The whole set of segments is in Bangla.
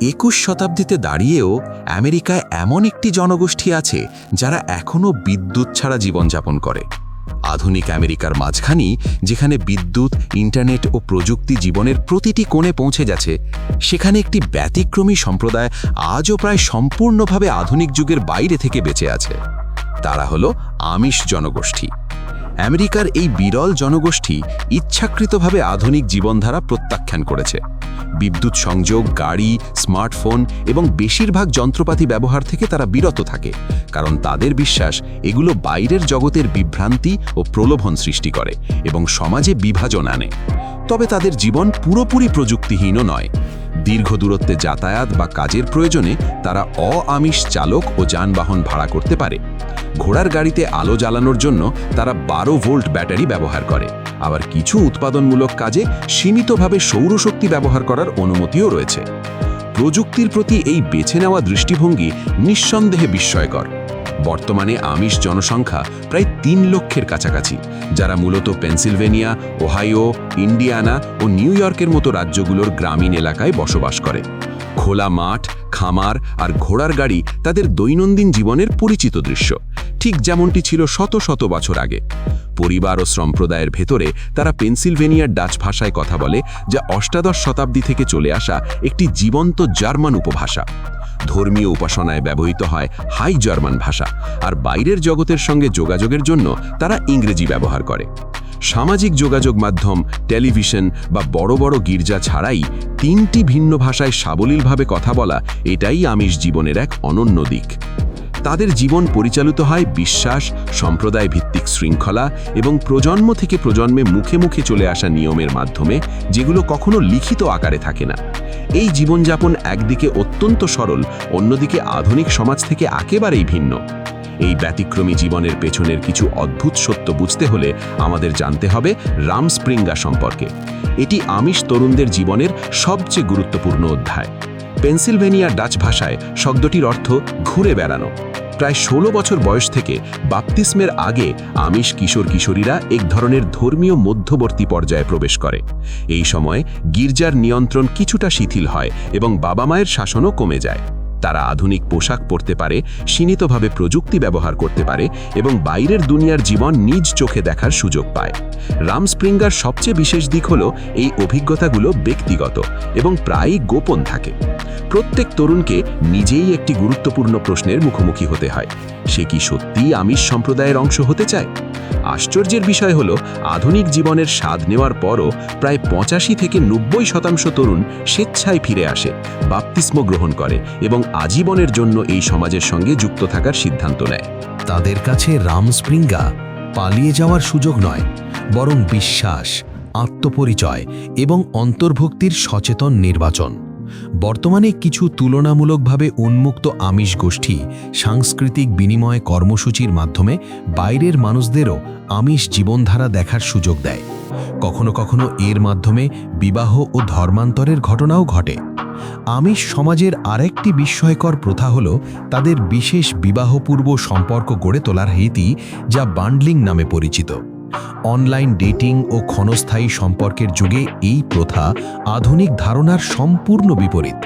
একুশ শতাব্দীতে দাঁড়িয়েও আমেরিকায় এমন একটি জনগোষ্ঠী আছে যারা এখনও বিদ্যুৎ ছাড়া জীবনযাপন করে। আধুনিক আমেরিকার মাঝখানি, যেখানে বিদ্যুৎ, ইন্টারনেট ও প্রযুক্তি জীবনের প্রতিটি কোণে পৌঁছে যাচ্ছে, সেখানে একটি ব্যতিক্রমী সম্প্রদায় আজও প্রায় সম্পূর্ণভাবে আধুনিক যুগের বাইরে থেকে বেঁচে আছে। তারা হলো আমিষ জনগোষ্ঠী। আমেরিকার এই বিরল জনগোষ্ঠী ইচ্ছাকৃতভাবে আধুনিক জীবনধারা প্রত্যাখ্যান করেছে। বিদ্যুৎ সংযোগ, গাড়ি, স্মার্টফোন এবং বেশিরভাগ যন্ত্রপাতি ব্যবহার থেকে তারা বিরত থাকে, কারণ তাদের বিশ্বাস এগুলো বাইরের জগতের বিভ্রান্তি ও প্রলোভন সৃষ্টি করে এবং সমাজে বিভাজন আনে। তবে তাদের জীবন পুরোপুরি প্রযুক্তিহীনও নয়। দীর্ঘ দূরত্বে যাতায়াত বা কাজের প্রয়োজনে তারা অআমিষ চালক ও যানবাহন ভাড়া করতে পারে। ঘোড়ার গাড়িতে আলো জ্বালানোর জন্য তারা বারো ভোল্ট ব্যাটারি ব্যবহার করে। আবার কিছু উৎপাদনমূলক কাজে সীমিতভাবে সৌরশক্তি ব্যবহার করার অনুমতিও রয়েছে। প্রযুক্তির প্রতি এই বেছে নেওয়া দৃষ্টিভঙ্গি নিঃসন্দেহে বিস্ময়কর। বর্তমানে আমিষ জনসংখ্যা প্রায় তিন লক্ষের কাছাকাছি, যারা মূলত পেনসিলভেনিয়া, ওহাইও, ইন্ডিয়ানা ও নিউ ইয়র্কের মতো রাজ্যগুলোর গ্রামীণ এলাকায় বসবাস করে। খোলা মাঠ, খামার আর ঘোড়ার গাড়ি তাদের দৈনন্দিন জীবনের পরিচিত দৃশ্য। ঠিক যেমনটি ছিল শত শত বছর আগে। পরিবার ও সম্প্রদায়ের ভেতরে তারা পেনসিলভেনিয়ার ডাচ ভাষায় কথা বলে, যা অষ্টাদশ শতাব্দী থেকে চলে আসা একটি জীবন্ত জার্মান উপভাষা। ধর্মীয় উপাসনায় ব্যবহৃত হয় হাই জার্মান ভাষা, আর বাইরের জগতের সঙ্গে যোগাযোগের জন্য তারা ইংরেজি ব্যবহার করে। সামাজিক যোগাযোগ মাধ্যম, টেলিভিশন বা বড় বড় গির্জা ছাড়াই তিনটি ভিন্ন ভাষায় সাবলীলভাবে কথা বলা এটাই আমিষ জীবনের এক অনন্য দিক। তাদের জীবন পরিচালিত হয় বিশ্বাস সম্প্রদায় ভিত্তিক শৃঙ্খলা এবং প্রজন্ম থেকে প্রজন্মে মুখে মুখে চলে আসা নিয়মের মাধ্যমে যেগুলো কখনো লিখিত আকারে থাকে না। এই জীবনযাপন একদিকে অত্যন্ত সরল, অন্যদিকে আধুনিক সমাজ থেকে একেবারেই ভিন্ন। ব্যতিক্রমী জীবনের পেছনের কিছু অদ্ভুত সত্য বুঝতে হলে আমাদের জানতে হবে রাম স্প্রিঙ্গা সম্পর্কে। এটি আমিষ তরুণদের জীবনের সবচেয়ে গুরুত্বপূর্ণ অধ্যায়। পেনসিলভেনিয়া ডাচ ভাষায় শব্দটির অর্থ ঘুরে বেড়ানো। প্রায় ১৬ বছর বয়স থেকে বাপতিস্মের আগে আমিষ কিশোর কিশোরীরা এক ধরনের ধর্মীয় মধ্যবর্তী পর্যায়ে প্রবেশ করে। এই সময় গির্জার নিয়ন্ত্রণ কিছুটা শিথিল হয় এবং বাবা মায়ের শাসনও কমে যায়। তারা আধুনিক পোশাক পরতে পারে, সীমিতভাবে প্রযুক্তি ব্যবহার করতে পারে এবং বাইরের দুনিয়ার জীবন নিজ চোখে দেখার সুযোগ পায়। রাম স্প্রিঙ্গার সবচেয়ে বিশেষ দিক হল এই অভিজ্ঞতাগুলো ব্যক্তিগত এবং প্রায়ই গোপন থাকে। প্রত্যেক তরুণকে নিজেই একটি গুরুত্বপূর্ণ প্রশ্নের মুখোমুখি হতে হয়, সে কি সত্যিই আমিষ সম্প্রদায়ের অংশ হতে চায়? আশ্চর্যের বিষয় হল, আধুনিক জীবনের স্বাদ নেওয়ার পরও প্রায় পঁচাশি থেকে নব্বই শতাংশ তরুণ স্বেচ্ছায় ফিরে আসে, বাপ্তিস্ম গ্রহণ করে এবং আজীবনের জন্য এই সমাজের সঙ্গে যুক্ত থাকার সিদ্ধান্ত নেয়। তাদের কাছে রাম স্প্রিঙ্গা পালিয়ে যাওয়ার সুযোগ নয়, বরং বিশ্বাস, আত্মপরিচয় এবং অন্তর্ভুক্তির সচেতন নির্বাচন। বর্তমানে কিছু তুলনামূলকভাবে উন্মুক্ত আমিষ গোষ্ঠী সাংস্কৃতিক বিনিময় কর্মসূচির মাধ্যমে বাইরের মানুষদেরও আমিষ জীবনধারা দেখার সুযোগ দেয়। কখনো কখনো এর মাধ্যমে বিবাহ ও ধর্মান্তরের ঘটনাও ঘটে। আমিষ সমাজের আরেকটি বিস্ময়কর প্রথা হল তাদের বিশেষ বিবাহপূর্ব সম্পর্ক গড়ে তোলার রীতি যা বান্ডলিং নামে পরিচিত। অনলাইন ডেটিং ও ক্ষণস্থায়ী সম্পর্কের যুগে এই প্রথা আধুনিক ধারণার সম্পূর্ণ বিপরীত।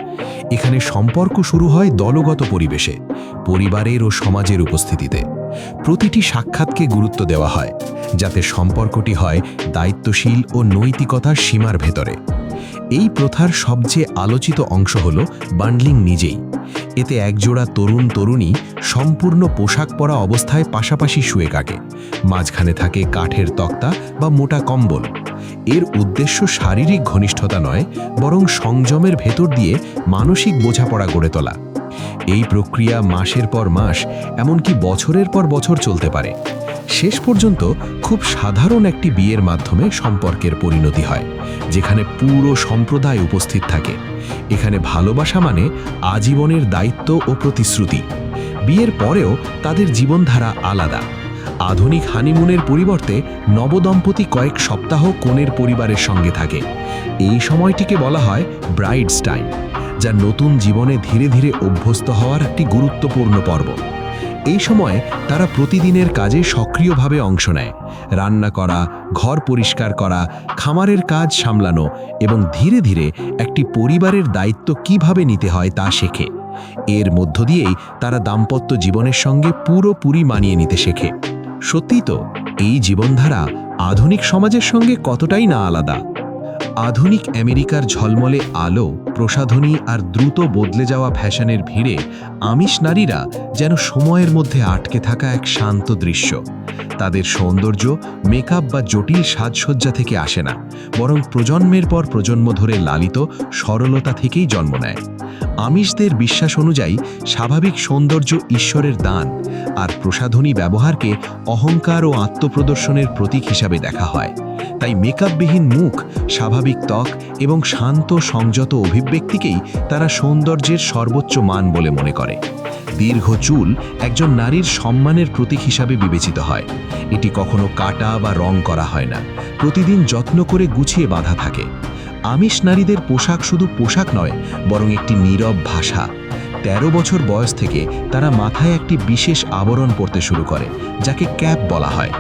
এখানে সম্পর্ক শুরু হয় দলগত পরিবেশে, পরিবারের ও সমাজের উপস্থিতিতে। প্রতিটি সাক্ষাৎকে গুরুত্ব দেওয়া হয়, যাতে সম্পর্কটি হয় দায়িত্বশীল ও নৈতিকতার সীমার ভেতরে। এই প্রথার সবচেয়ে আলোচিত অংশ হল বান্ডলিং নিজেই। এতে একজোড়া তরুণ তরুণী সম্পূর্ণ পোশাক পরা অবস্থায় পাশাপাশি শুয়ে কাকে মাঝখানে থাকে কাঠের তক্তা বা মোটা কম্বল। এর উদ্দেশ্য শারীরিক ঘনিষ্ঠতা নয়, বরং সংযমের ভেতর দিয়ে মানসিক বোঝাপড়া গড়ে তোলা। এই প্রক্রিয়া মাসের পর মাস, এমনকি বছরের পর বছর চলতে পারে। শেষ পর্যন্ত খুব সাধারণ একটি বিয়ের মাধ্যমে সম্পর্কের পরিণতি হয়, যেখানে পুরো সম্প্রদায় উপস্থিত থাকে। এখানে ভালোবাসা মানে আজীবনের দায়িত্ব ও প্রতিশ্রুতি। বিয়ের পরেও তাদের জীবনধারা আলাদা। আধুনিক হানিমুনের পরিবর্তে নবদম্পতি কয়েক সপ্তাহ কনের পরিবারের সঙ্গে থাকে। এই সময়টিকে বলা হয় ব্রাইডস টাইম। যা নতুন জীবনে ধীরে ধীরে অভ্যস্ত হওয়ার একটি গুরুত্বপূর্ণ পর্ব। এই সময় তারা প্রতিদিনের কাজে সক্রিয়ভাবে অংশ নেয়। রান্না করা, ঘর পরিষ্কার করা, খামারের কাজ সামলানো এবং ধীরে ধীরে একটি পরিবারের দায়িত্ব কীভাবে নিতে হয় তা শেখে। এর মধ্য দিয়েই তারা দাম্পত্য জীবনের সঙ্গে পুরোপুরি মানিয়ে নিতে শেখে। সত্যি তো, এই জীবনধারা আধুনিক সমাজের সঙ্গে কতটাই না আলাদা? আধুনিক আমেরিকার ঝলমলে আলো, প্রসাধনী আর দ্রুত বদলে যাওয়া ফ্যাশনের ভিড়ে আমিষ নারীরা যেন সময়ের মধ্যে আটকে থাকা এক শান্ত দৃশ্য। তাদের সৌন্দর্য, মেকআপ বা জটিল সাজসজ্জা থেকে আসে না, বরং প্রজন্মের পর প্রজন্ম ধরে লালিত, সরলতা থেকেই জন্ম নেয়। আমিষদের বিশ্বাস অনুযায়ী স্বাভাবিক সৌন্দর্য ঈশ্বরের দান আর প্রসাধনী ব্যবহারকে অহংকার ও আত্মপ্রদর্শনের প্রতীক হিসাবে দেখা হয়। তাই মেকআপবিহীন মুখ, স্বাভাবিক ত্বক এবং শান্ত, সংযত অভিব্যক্তিকেই তারা সৌন্দর্যের সর্বোচ্চ মান বলে মনে করে। দীর্ঘ চুল একজন নারীর সম্মানের প্রতীক হিসাবে বিবেচিত হয়। এটি কখনো কাটা বা রং করা হয় না। প্রতিদিন যত্ন করে গুছিয়ে বাঁধা থাকে। আমিষ নারীদের পোশাক শুধু পোশাক নয়, বরং একটি নীরব ভাষা। তেরো বছর বয়স থেকে তারা মাথায় একটি বিশেষ আবরণ পরতে শুরু করে, যাকে ক্যাপ বলা হয়।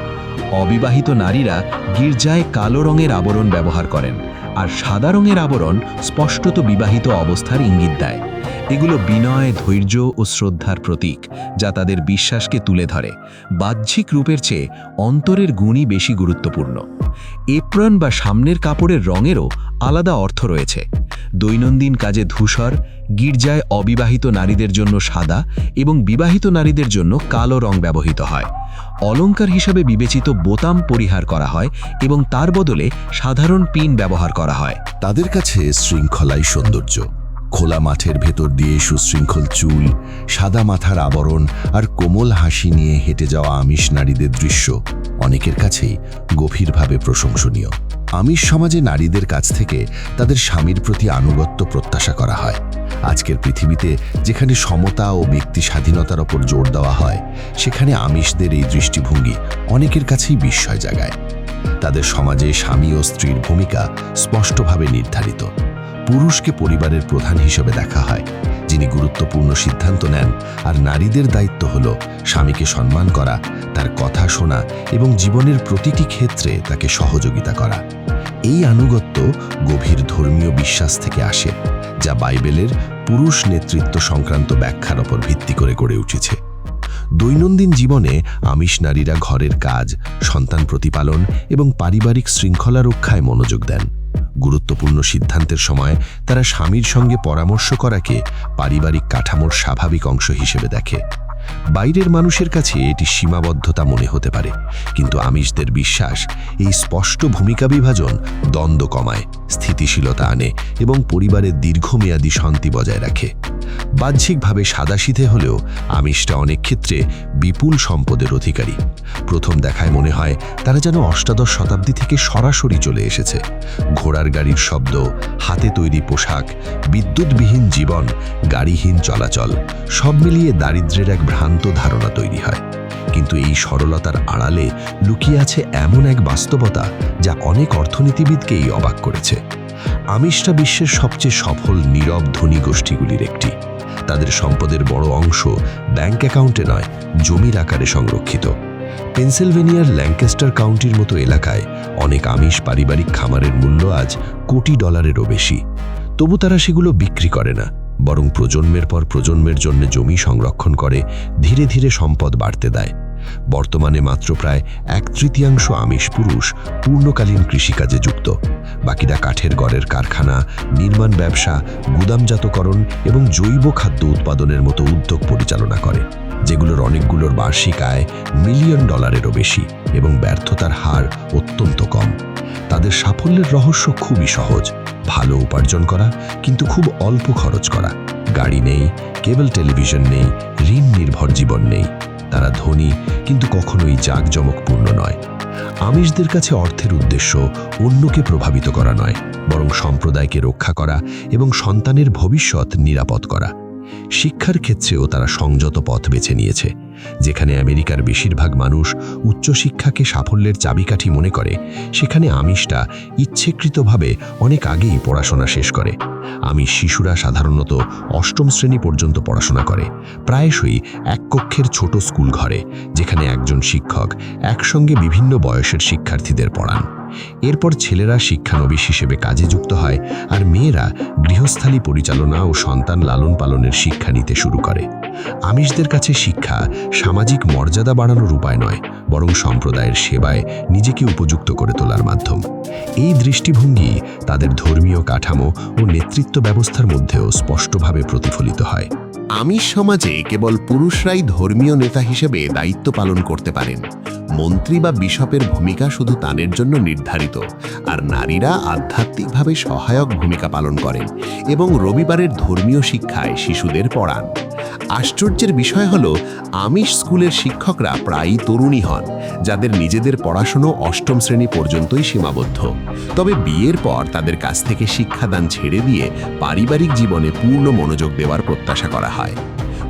অবিবাহিত নারীরা গির্জায় কালো রঙের আবরণ ব্যবহার করেন, আর সাদা রঙের আবরণ স্পষ্টত বিবাহিত অবস্থার ইঙ্গিত দেয়। এগুলো বিনয়, ধৈর্য ও শ্রদ্ধার প্রতীক, যা তাদের বিশ্বাসকে তুলে ধরে। বাহ্যিক রূপের চেয়ে অন্তরের গুণই বেশি গুরুত্বপূর্ণ। এপ্রন বা সামনের কাপড়ের রঙেরও আলাদা অর্থ রয়েছে। দৈনন্দিন কাজে ধূসর, গির্জায় অবিবাহিত নারীদের জন্য সাদা এবং বিবাহিত নারীদের জন্য কালো রং ব্যবহৃত হয়। অলংকার হিসাবে বিবেচিত বোতাম পরিহার করা হয় এবং তার বদলে সাধারণ পিন ব্যবহার করা হয়। তাদের কাছে শৃঙ্খলাই সৌন্দর্য। খোলা মাঠের ভেতর দিয়ে সুশৃঙ্খল চুল, সাদা মাথার আবরণ আর কোমল হাসি নিয়ে হেঁটে যাওয়া আমিষ নারীদের দৃশ্য অনেকের কাছেই গভীরভাবে প্রশংসনীয়। আমিষ সমাজে নারীদের কাছ থেকে তাদের স্বামীর প্রতি আনুগত্য প্রত্যাশা করা হয়। আজকের পৃথিবীতে যেখানে সমতা ও ব্যক্তি স্বাধীনতার ওপর জোর দেওয়া হয়, সেখানে আমিষদের এই দৃষ্টিভঙ্গি অনেকের কাছেই বিস্ময় জাগায়। তাদের সমাজে স্বামী ও স্ত্রীর ভূমিকা স্পষ্টভাবে নির্ধারিত। পুরুষকে পরিবারের প্রধান হিসেবে দেখা হয়, যিনি গুরুত্বপূর্ণ সিদ্ধান্ত নেন আর নারীদের দায়িত্ব হল স্বামীকে সম্মান করা, তার কথা শোনা এবং জীবনের প্রতিটি ক্ষেত্রে তাকে সহযোগিতা করা। এই আনুগত্য গভীর ধর্মীয় বিশ্বাস থেকে আসে, যা বাইবেলের পুরুষ নেতৃত্ব সংক্রান্ত ব্যাখ্যার ওপর ভিত্তি করে গড়ে উঠেছে। দৈনন্দিন জীবনে আমিষ নারীরা ঘরের কাজ, সন্তান প্রতিপালন এবং পারিবারিক শৃঙ্খলা রক্ষায় মনোযোগ দেন। গুরুত্বপূর্ণ সিদ্ধান্তের সময় তারা স্বামীর সঙ্গে পরামর্শ করাকে পারিবারিক কাঠামোর স্বাভাবিক অংশ হিসেবে দেখে। বাইরের মানুষের কাছে এটি সীমাবদ্ধতা মনে হতে পারে। কিন্তু আমিষদের বিশ্বাস, এই স্পষ্ট ভূমিকা বিভাজন দ্বন্দ্ব কমায়, স্থিতিশীলতা আনে এবং পরিবারের দীর্ঘমেয়াদী শান্তি বজায় রাখে। বাহ্যিকভাবে সাদাশীতে হলেও আমিষটা অনেক ক্ষেত্রে বিপুল সম্পদের অধিকারী। প্রথম দেখায় মনে হয় তারা যেন অষ্টাদশ শতাব্দী থেকে সরাসরি চলে এসেছে। ঘোড়ার গাড়ির শব্দ, হাতে তৈরি পোশাক, বিদ্যুৎবিহীন জীবন, গাড়িহীন চলাচল, সব মিলিয়ে দারিদ্র্যের এক ভ্রান্ত ধারণা তৈরি হয়। কিন্তু এই সরলতার আড়ালে লুকিয়ে আছে এমন এক বাস্তবতা যা অনেক অর্থনীতিবিদকেই অবাক করেছে। আমিষটা বিশ্বের সবচেয়ে সফল, নীরব, ধনী গোষ্ঠীগুলির একটি। তাদের সম্পদের বড় অংশ ব্যাংক অ্যাকাউন্টে নয়, জমির আকারে সংরক্ষিত। পেনসিলভেনিয়ার ল্যাঙ্কেস্টার কাউন্টির মতো এলাকায় অনেক আমিষ পারিবারিক খামারের মূল্য আজ কোটি ডলারেরও বেশি। তবু তারা সেগুলো বিক্রি করে না। বরং প্রজন্মের পর প্রজন্মের জন্য জমি সংরক্ষণ করে ধীরে ধীরে সম্পদ বাড়তে দেয়। বর্তমানে মাত্র প্রায় এক তৃতীয়াংশ আমিষ পুরুষ পূর্ণকালীন কৃষিকাজে যুক্ত। বাকিরা কাঠের গড়ের কারখানা, নির্মাণ ব্যবসা, গুদামজাতকরণ এবং জৈব খাদ্য উৎপাদনের মতো উদ্যোগ পরিচালনা করে, যেগুলোর অনেকগুলোর বার্ষিক আয় মিলিয়ন ডলারেরও বেশি এবং ব্যর্থতার হার অত্যন্ত কম। তাদের সাফল্যের রহস্য খুবই সহজ। ভালো উপার্জন করা, কিন্তু খুব অল্প খরচ করা। গাড়ি নেই, কেবল টেলিভিশন নেই, ঋণ নির্ভর জীবন নেই। তারা ধনী, কিন্তু কখনোই জাঁকজমকপূর্ণ নয়। আমিষদের কাছে অর্থের উদ্দেশ্য অন্যকে প্রভাবিত করা নয়, বরং সম্প্রদায়কে রক্ষা করা এবং সন্তানের ভবিষ্যৎ নিরাপদ করা। শিক্ষার ক্ষেত্রেও তারা সংযত পথ বেছে নিয়েছে। যেখানে আমেরিকার বেশিরভাগ মানুষ উচ্চশিক্ষাকে সাফল্যের চাবিকাঠি মনে করে, সেখানে আমিষটা ইচ্ছেকৃতভাবে অনেক আগেই পড়াশোনা শেষ করে। আমিষ শিশুরা সাধারণত অষ্টম শ্রেণি পর্যন্ত পড়াশোনা করে, প্রায়শই এক কক্ষের ছোট স্কুল ঘরে, যেখানে একজন শিক্ষক একসঙ্গে বিভিন্ন বয়সের শিক্ষার্থীদের পড়ান। এরপর ছেলেরা শিক্ষানবিশ হিসেবে কাজে যুক্ত হয় আর মেয়েরা গৃহস্থালী পরিচালনা ও সন্তান লালন পালনের শিক্ষা নিতে শুরু করে। আমিষদের কাছে শিক্ষা সামাজিক মর্যাদা বাড়ানোর উপায় নয়, বরং সম্প্রদায়ের সেবায় নিজেকে উপযুক্ত করে তোলার মাধ্যম। এই দৃষ্টিভঙ্গি তাদের ধর্মীয় কাঠামো ও নেতৃত্ব ব্যবস্থার মধ্যেও স্পষ্টভাবে প্রতিফলিত হয়। আমিষ সমাজে কেবল পুরুষরাই ধর্মীয় নেতা হিসেবে দায়িত্ব পালন করতে পারেন মন্ত্রী বা বিশপের ভূমিকা শুধু তাদের জন্য নির্ধারিত, আর নারীরা আধ্যাত্মিকভাবে সহায়ক ভূমিকা পালন করেন এবং রবিবারের ধর্মীয় শিক্ষায় শিশুদের পড়ান। আশ্চর্যের বিষয় হল, আমিষ স্কুলের শিক্ষকরা প্রায়ই তরুণী হন, যাদের নিজেদের পড়াশুনো অষ্টম শ্রেণি পর্যন্তই সীমাবদ্ধ। তবে বিয়ের পর তাদের কাছ থেকে শিক্ষাদান ছেড়ে দিয়ে পারিবারিক জীবনে পূর্ণ মনোযোগ দেওয়ার প্রত্যাশা করা হয়।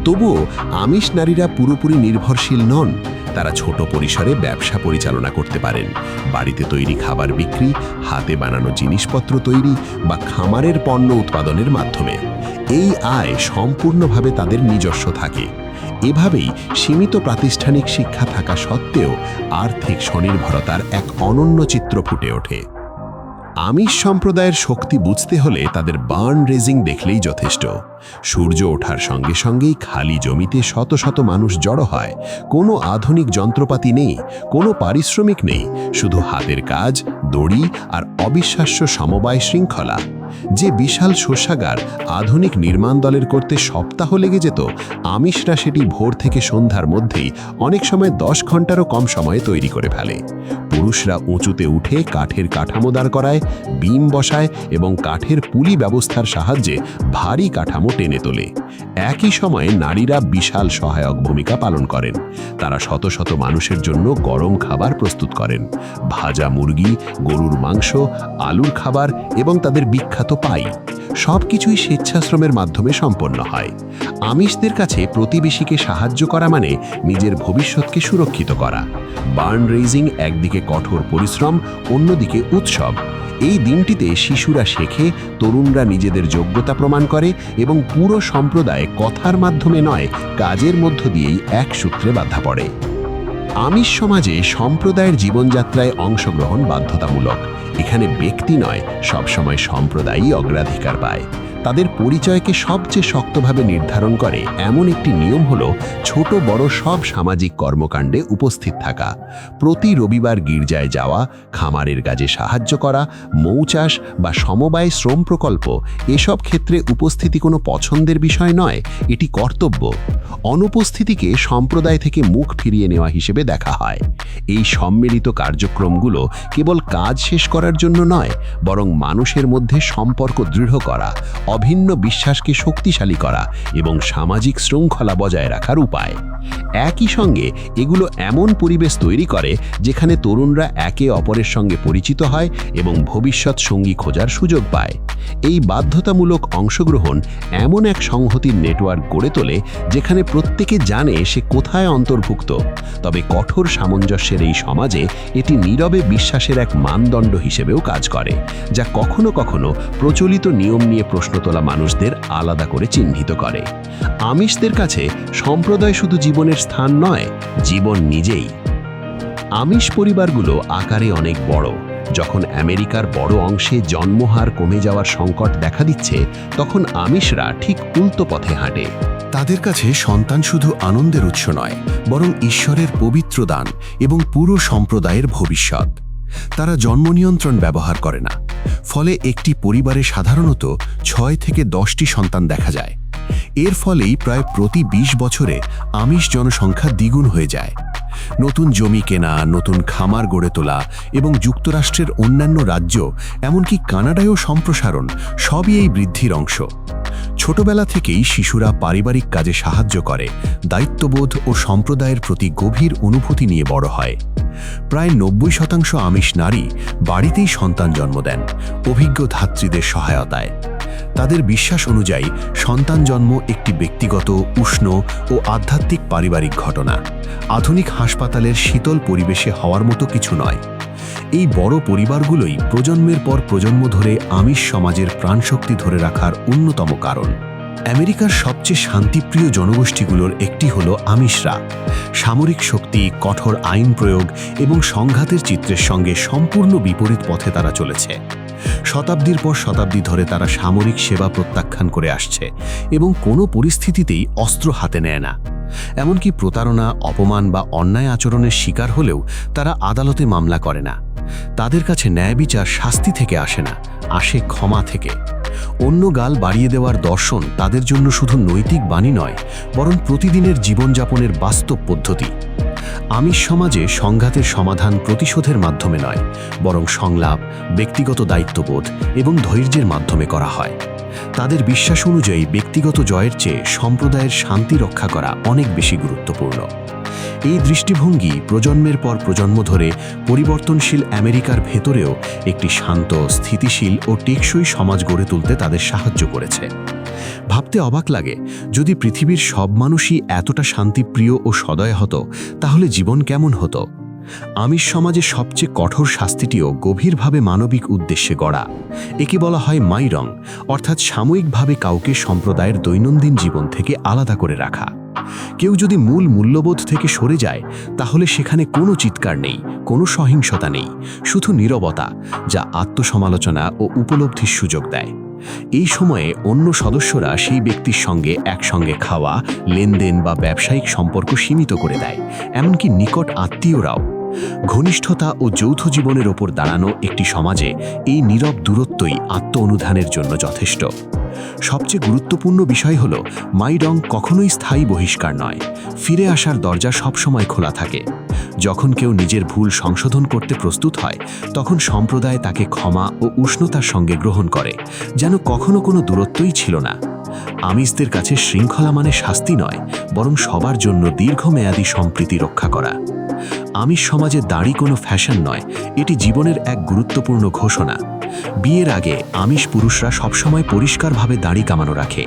তবুও আমিষ নারীরা পুরোপুরি নির্ভরশীল নন তারা ছোট পরিসরে ব্যবসা পরিচালনা করতে পারেন। বাড়িতে তৈরি খাবার বিক্রি, হাতে বানানো জিনিসপত্র তৈরি বা খামারের পণ্য উৎপাদনের মাধ্যমে। এই আয় সম্পূর্ণভাবে তাদের নিজস্ব থাকে। এভাবেই সীমিত প্রাতিষ্ঠানিক শিক্ষা থাকা সত্ত্বেও আর্থিক স্বনির্ভরতার এক অনন্য চিত্র ফুটে ওঠে। আমিষ সম্প্রদায়ের শক্তি বুঝতে হলে তাদের বার্ন রেজিং দেখলেই যথেষ্ট। সূর্য ওঠার সঙ্গে সঙ্গেই খালি জমিতে শত শত মানুষ জড়ো হয়। কোনো আধুনিক যন্ত্রপাতি নেই, কোনো পারিশ্রমিক নেই, শুধু হাতের কাজ, দড়ি আর অবিশ্বাস্য সমবায় শৃঙ্খলা। যে বিশাল শস্যাগার আধুনিক নির্মাণ দলের করতে সপ্তাহ লেগে যেত, আমিষরা সেটি ভোর থেকে সন্ধ্যার মধ্যেই অনেক সময় দশ ঘন্টারও কম সময়ে তৈরি করে ফেলে। পুরুষরা উঁচুতে উঠে কাঠের কাঠামো দাঁড় করায়, বিম বসায় এবং কাঠের পুলি ব্যবস্থার সাহায্যে ভারী কাঠামো টেনে তোলে। একই সময়ে নারীরা বিশাল সহায়ক ভূমিকা পালন করেন। তারা শত শত মানুষের জন্য গরম খাবার প্রস্তুত করেন। ভাজা মুরগি, গরুর মাংস, আলুর খাবার এবং তাদের বিখ্যাত পাই। সব কিছুই স্বেচ্ছাশ্রমের মাধ্যমে সম্পন্ন হয়। আমিষদের কাছে প্রতিবেশীকে সাহায্য করা মানে নিজের ভবিষ্যৎকে সুরক্ষিত করা। বার্ন রেজিং একদিকে কঠোর পরিশ্রম, অন্যদিকে উৎসব। এই দিনটিতে শিশুরা শেখে, তরুণরা নিজেদের যোগ্যতা প্রমাণ করে এবং পুরো সম্প্রদায় কথার মাধ্যমে নয়, কাজের মধ্য দিয়েই এক সূত্রে বাধা পড়ে। আমিষ সমাজে সম্প্রদায়ের জীবনযাত্রায় অংশগ্রহণ বাধ্যতামূলক। এখানে ব্যক্তি নয় সবসময় সম্প্রদায়ই অগ্রাধিকার পায়। তাদের পরিচয়কে সবচেয়ে শক্তভাবে নির্ধারণ করে। এমন একটি নিয়ম হল, ছোট বড় সব সামাজিক কর্মকাণ্ডে উপস্থিত থাকা। প্রতি রবিবার গির্জায় যাওয়া, খামারের কাজে সাহায্য করা, মৌচাষ বা সমবায় শ্রম প্রকল্প, এসব ক্ষেত্রে উপস্থিতি কোনো পছন্দের বিষয় নয়, এটি কর্তব্য। অনুপস্থিতিকে সম্প্রদায় থেকে মুখ ফিরিয়ে নেওয়া হিসেবে দেখা হয়। এই সম্মিলিত কার্যক্রমগুলো কেবল কাজ শেষ করার জন্য নয়, বরং মানুষের মধ্যে সম্পর্ক দৃঢ় করা অভিন্ন বিশ্বাসকে শক্তিশালী করা এবং সামাজিক শৃঙ্খলা বজায় রাখার উপায়। একই সঙ্গে এগুলো এমন পরিবেশ তৈরি করে যেখানে তরুণরা একে অপরের সঙ্গে পরিচিত হয় এবং ভবিষ্যৎ সঙ্গী খোঁজার সুযোগ পায়। এই বাধ্যতামূলক অংশগ্রহণ এমন এক সংহতির নেটওয়ার্ক গড়ে তোলে যেখানে প্রত্যেকে জানে সে কোথায় অন্তর্ভুক্ত। তবে কঠোর সামঞ্জস্যের এই সমাজে এটি নীরবে বিশ্বাসের এক মানদণ্ড হিসেবেও কাজ করে, যা কখনো কখনো প্রচলিত নিয়ম নিয়ে প্রশ্ন তোলা মানুষদের আলাদা করে চিহ্নিত করে। আমিষদের কাছে সম্প্রদায় শুধু জীবনের স্থান নয়, জীবন নিজেই। আমিষ পরিবারগুলো আকারে অনেক বড়। যখন আমেরিকার বড় অংশে জন্মহার কমে যাওয়ার সংকট দেখা দিচ্ছে, তখন আমিষরা ঠিক উল্টো পথে হাঁটে। তাদের কাছে সন্তান শুধু আনন্দের উৎস নয়, বরং ঈশ্বরের পবিত্র দান এবং পুরো সম্প্রদায়ের ভবিষ্যৎ। তারা জন্ম নিয়ন্ত্রণ ব্যবহার করে না ফলে একটি পরিবারে সাধারণত ছয় থেকে দশটি সন্তান দেখা যায়। এর ফলেই প্রায় প্রতি ২০ বছরে আমিষ জনসংখ্যা দ্বিগুণ হয়ে যায়। নতুন জমি কেনা, নতুন খামার গড়ে তোলা এবং যুক্তরাষ্ট্রের অন্যান্য রাজ্য, এমনকি কানাডায়ও সম্প্রসারণ, সবই এই বৃদ্ধির অংশ। ছোটবেলা থেকেই শিশুরা পারিবারিক কাজে সাহায্য করে, দায়িত্ববোধ ও সম্প্রদায়ের প্রতি গভীর অনুভূতি নিয়ে বড় হয়। প্রায় নব্বই শতাংশ আমিষ নারী বাড়িতেই সন্তান জন্ম দেন, অভিজ্ঞ ধাত্রীদের সহায়তায়। তাদের বিশ্বাস অনুযায়ী সন্তান জন্ম একটি ব্যক্তিগত, উষ্ণ ও আধ্যাত্মিক পারিবারিক ঘটনা। আধুনিক হাসপাতালের শীতল পরিবেশে হওয়ার মতো কিছু নয়। এই বড় পরিবারগুলোই প্রজন্মের পর প্রজন্ম ধরে আমিষ সমাজের প্রাণশক্তি ধরে রাখার অন্যতম কারণ। আমেরিকার সবচেয়ে শান্তিপ্রিয় জনগোষ্ঠীগুলোর একটি হল আমিষরা। সামরিক শক্তি, কঠোর আইন প্রয়োগ এবং সংঘাতের চিত্রের সঙ্গে সম্পূর্ণ বিপরীত পথে তারা চলেছে। শতাব্দীর পর শতাব্দী ধরে তারা সামরিক সেবা প্রত্যাখ্যান করে আসছে এবং কোনো পরিস্থিতিতেই অস্ত্র হাতে নেয় না। এমনকি প্রতারণা, অপমান বা অন্যায় আচরণের শিকার হলেও তারা আদালতে মামলা করে না। তাদের কাছে ন্যায় বিচার শাস্তি থেকে আসে না, আসে ক্ষমা থেকে। অন্য গাল বাড়িয়ে দেওয়ার দর্শন তাদের জন্য শুধু নৈতিক বাণী নয়, বরং প্রতিদিনের জীবনযাপনের বাস্তব পদ্ধতি। আমিষ সমাজে সংঘাতের সমাধান প্রতিশোধের মাধ্যমে নয়, বরং সংলাপ, ব্যক্তিগত দায়িত্ববোধ এবং ধৈর্যের মাধ্যমে করা হয়। তাদের বিশ্বাস অনুযায়ী ব্যক্তিগত জয়ের চেয়ে সম্প্রদায়ের শান্তি রক্ষা করা অনেক বেশি গুরুত্বপূর্ণ। এই দৃষ্টিভঙ্গি প্রজন্মের পর প্রজন্ম ধরে পরিবর্তনশীল আমেরিকার ভেতরেও একটি শান্ত, স্থিতিশীল ও টেকসই সমাজ গড়ে তুলতে তাদের সাহায্য করেছে। ভাবতে অবাক লাগে, যদি পৃথিবীর সব মানুষই এতটা শান্তিপ্রিয় ও সদয় হতো, তাহলে জীবন কেমন হতো? আমিষ সমাজে সবচেয়ে কঠোর শাস্তিটিও গভীরভাবে মানবিক উদ্দেশ্যে গড়া। একে বলা হয় মাইরং, অর্থাৎ সাময়িকভাবে কাউকে সম্প্রদায়ের দৈনন্দিন জীবন থেকে আলাদা করে রাখা। কেউ যদি মূল মূল্যবোধ থেকে সরে যায়, তাহলে সেখানে কোনো চিৎকার নেই, কোনো সহিংসতা নেই, শুধু নীরবতা, যা আত্মসমালোচনা ও উপলব্ধির সুযোগ দেয়। এই সময়ে অন্য সদস্যরা সেই ব্যক্তির সঙ্গে একসঙ্গে খাওয়া, লেনদেন বা ব্যবসায়িক সম্পর্ক সীমিত করে দেয়, এমনকি নিকট আত্মীয়রাও। ঘনিষ্ঠতা ও যৌথ জীবনের ওপর দাঁড়ানো একটি সমাজে এই নীরব দূরত্বই আত্ম অনুধানের জন্য যথেষ্ট। সবচেয়ে গুরুত্বপূর্ণ বিষয় হল, মাইডং কখনোই স্থায়ী বহিষ্কার নয়। ফিরে আসার দরজা সবসময় খোলা থাকে। যখন কেউ নিজের ভুল সংশোধন করতে প্রস্তুত হয়, তখন সম্প্রদায় তাকে ক্ষমা ও উষ্ণতার সঙ্গে গ্রহণ করে, যেন কখনো কোনো দূরত্বই ছিল না। আমিষদের কাছে শৃঙ্খলা মানে শাস্তি নয়, বরং সবার জন্য দীর্ঘমেয়াদী সম্প্রীতি রক্ষা করা। আমিষ সমাজে দাড়ি কোনো ফ্যাশন নয়, এটি জীবনের এক গুরুত্বপূর্ণ ঘোষণা। বিয়ের আগে আমিষ পুরুষরা সবসময় পরিষ্কারভাবে দাড়ি কামানো রাখে।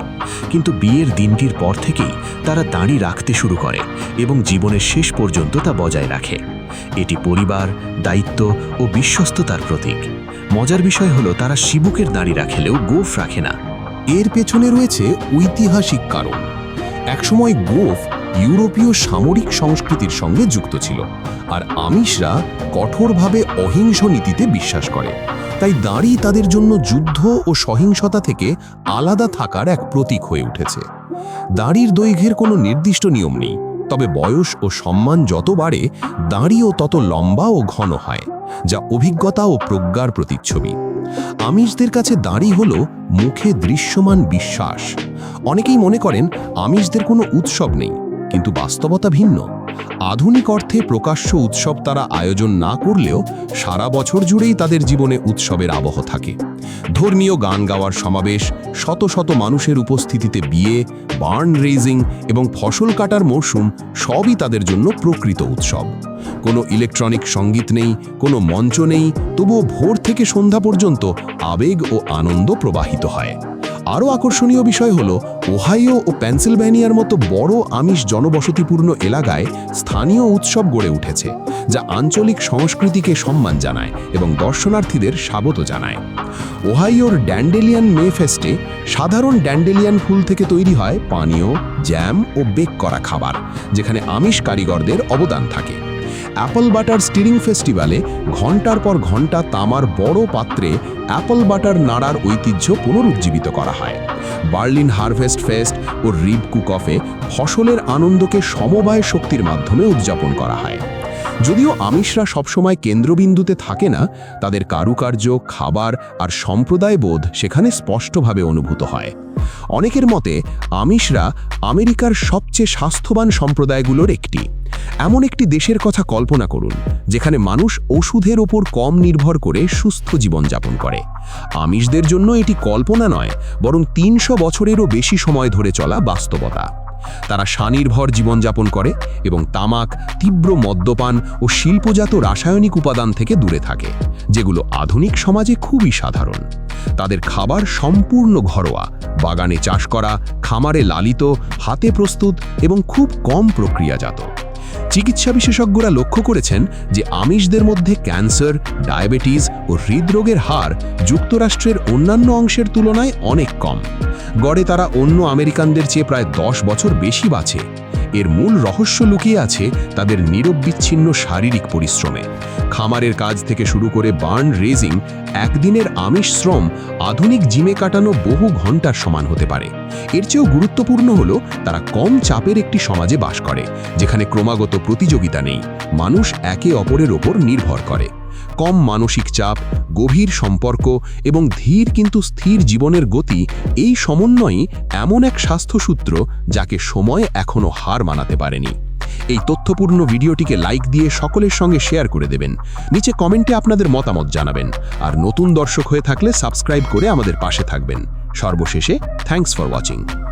কিন্তু বিয়ের দিনটির পর থেকেই তারা দাড়ি রাখতে শুরু করে এবং জীবনের শেষ পর্যন্ত তা বজায় রাখে। এটি পরিবার, দায়িত্ব ও বিশ্বস্ততার প্রতীক। মজার বিষয় হলো, তারা শিবুকের দাড়ি রাখলেও গোফ রাখে না। এর পেছনে রয়েছে ঐতিহাসিক কারণ। একসময় গোফ ইউরোপীয় সামরিক সংস্কৃতির সঙ্গে যুক্ত ছিল, আর আমিষরা কঠোরভাবে অহিংস নীতিতে বিশ্বাস করে। তাই দাঁড়ি তাদের জন্য যুদ্ধ ও সহিংসতা থেকে আলাদা থাকার এক প্রতীক হয়ে উঠেছে। দাঁড়ির দৈর্ঘ্যের কোনো নির্দিষ্ট নিয়ম নেই, তবে বয়স ও সম্মান যত বাড়ে, দাঁড়িও তত লম্বা ও ঘন হয়, যা অভিজ্ঞতা ও প্রজ্ঞার প্রতিচ্ছবি। আমিষদের কাছে দাঁড়ি হল মুখে দৃশ্যমান বিশ্বাস। অনেকেই মনে করেন আমিষদের কোনো উৎসব নেই কিন্তু বাস্তবতা ভিন্ন। আধুনিক অর্থে প্রকাশ্য উৎসব তারা আয়োজন না করলেও সারা বছর জুড়েই তাদের জীবনে উৎসবের আবহ থাকে। ধর্মীয় গান গাওয়ার সমাবেশ, শত শত মানুষের উপস্থিতিতে বিয়ে, বার্ন রেজিং এবং ফসল কাটার মরশুম সবই তাদের জন্য প্রকৃত উৎসব। কোনো ইলেকট্রনিক সংগীত নেই, কোনো মঞ্চ নেই, তবুও ভোর থেকে সন্ধ্যা পর্যন্ত আবেগ ও আনন্দ প্রবাহিত হয়। আরও আকর্ষণীয় বিষয় হল, ওহাইও ও পেনসিলভ্যানিয়ার মতো বড় আমিষ জনবসতিপূর্ণ এলাকায় স্থানীয় উৎসব গড়ে উঠেছে, যা আঞ্চলিক সংস্কৃতিকে সম্মান জানায় এবং দর্শনার্থীদের স্বাগত জানায়। ওহাইওর ড্যান্ডেলিয়ান মে ফেস্টে সাধারণ ড্যান্ডেলিয়ান ফুল থেকে তৈরি হয় পানীয়, জ্যাম ও বেক করা খাবার, যেখানে আমিষ কারিগরদের অবদান থাকে। অ্যাপল বাটার স্টিরিং ফেস্টিভ্যালে ঘণ্টার পর ঘণ্টা তামার বড় পাত্রে অ্যাপল বাটার নাড়ার ঐতিহ্য পুনরুজ্জীবিত করা হয়। বার্লিন হারভেস্ট ফেস্ট ও রিব কুক অফে ফসলের আনন্দকে সমবায় শক্তির মাধ্যমে উদযাপন করা হয়। যদিও আমিষরা সবসময় কেন্দ্রবিন্দুতে থাকে না, তাদের কারুকার্য, খাবার আর সম্প্রদায় বোধ সেখানে স্পষ্টভাবে অনুভূত হয়। অনেকের মতে, আমিষরা আমেরিকার সবচেয়ে স্বাস্থ্যবান সম্প্রদায়গুলোর একটি। এমন একটি দেশের কথা কল্পনা করুন, যেখানে মানুষ ওষুধের ওপর কম নির্ভর করে সুস্থ জীবনযাপন করে। আমিষদের জন্য এটি কল্পনা নয়, বরং তিনশো বছরেরও বেশি সময় ধরে চলা বাস্তবতা। তারা স্বনির্ভর জীবনযাপন করে এবং তামাক, তীব্র মদ্যপান ও শিল্পজাত রাসায়নিক উপাদান থেকে দূরে থাকে, যেগুলো আধুনিক সমাজে খুবই সাধারণ। তাদের খাবার সম্পূর্ণ ঘরোয়া, বাগানে চাষ করা, খামারে লালিত, হাতে প্রস্তুত এবং খুব কম প্রক্রিয়াজাত। চিকিৎসা বিশেষজ্ঞরা লক্ষ্য করেছেন যে আমিষদের মধ্যে ক্যান্সার, ডায়াবেটিস ও হৃদরোগের হার যুক্তরাষ্ট্রের অন্যান্য অংশের তুলনায় অনেক কম। গড়ে তারা অন্য আমেরিকানদের চেয়ে প্রায় দশ বছর বেশি বাঁচে। এর মূল রহস্য লুকিয়ে আছে তাদের নিরববিচ্ছিন্ন শারীরিক পরিশ্রমে। খামারের কাজ থেকে শুরু করে বার্ন রেজিং একদিনের আমিষ শ্রম আধুনিক জিমে কাটানো বহু ঘণ্টার সমান হতে পারে। এর চেয়েও গুরুত্বপূর্ণ হল তারা কম চাপের একটি সমাজে বাস করে, যেখানে ক্রমাগত প্রতিযোগিতা নেই, মানুষ একে অপরের ওপর নির্ভর করে। কম মানসিক চাপ, গভীর সম্পর্ক এবং ধীর কিন্তু স্থির জীবনের গতি, এই সমন্বয়ই এমন এক স্বাস্থ্যসূত্র যাকে সময় এখনও হার মানাতে পারেনি। এই তথ্যপূর্ণ ভিডিওটিকে লাইক দিয়ে সকলের সঙ্গে শেয়ার করে দেবেন। নিচে কমেন্টে আপনাদের মতামত জানাবেন। আর নতুন দর্শক হয়ে থাকলে সাবস্ক্রাইব করে আমাদের পাশে থাকবেন। সর্বশেষে থ্যাংকস ফর ওয়াচিং।